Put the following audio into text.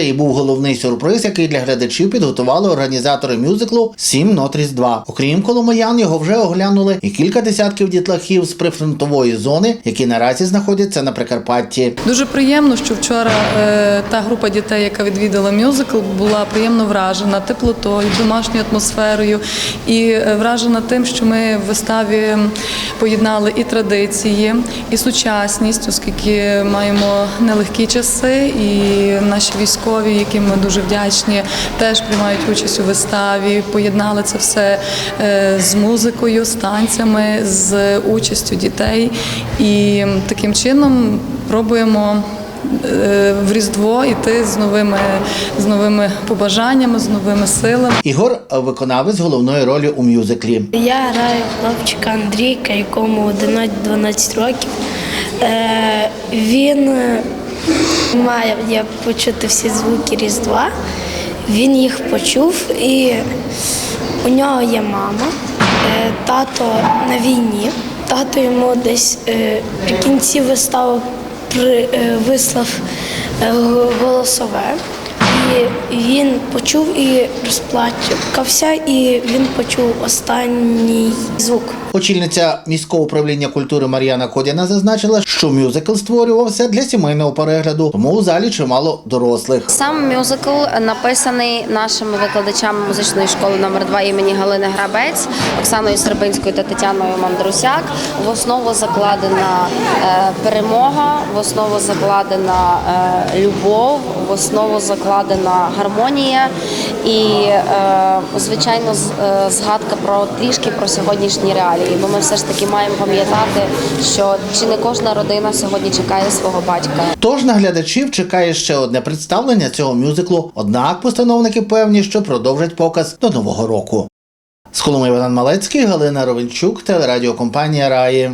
Це і був головний сюрприз, який для глядачів підготували організатори мюзиклу Сім нот Різдва. Окрім коломиян, його вже оглянули і кілька десятків дітлахів з прифронтової зони, які наразі знаходяться на Прикарпатті. Дуже приємно, що вчора е, та група дітей, яка відвідала мюзикл, була приємно вражена теплотою, домашньою атмосферою і е, вражена тим, що ми в виставі поєднали і традиції, і сучасність, оскільки маємо нелегкі часи, і наші військові, яким ми дуже вдячні, теж приймають участь у виставі. Поєднали це все е, з музикою, з танцями, з участю дітей. І таким чином пробуємо е, в Різдво йти з новими, з новими побажаннями, з новими силами. Ігор виконавець головної ролі у мюзиклі. Я граю хлопчика Андрійка, якому 11-12 років. Е, він е, має я почути всі звуки Різдва. Він їх почув і у нього є мама, е, тато на війні. Тато йому десь при кінці вистави е, вислав е, голосове. І він почув і розплакався, і він почув останній звук. Очільниця міського управління культури Мар'яна Кодяна зазначила, що мюзикл створювався для сімейного перегляду, тому у залі чимало дорослих. Сам мюзикл написаний нашими викладачами музичної школи номер 2 імені Галини Грабець, Оксаною Сербинською та Тетяною Мандрусяк. В основу закладена е, перемога, в основу закладена е, любов, в основу закладена гармонія і, е, звичайно, е, згадка про трішки про сьогоднішні реалії. Бо ми все ж таки маємо пам'ятати, що чи не кожна родина сьогодні чекає свого батька. Тож на глядачів чекає ще одне представлення цього мюзиклу. Однак постановники певні, що продовжать показ до нового року. З Іван Малецький, Галина Ровенчук, телерадіокомпанія Раї.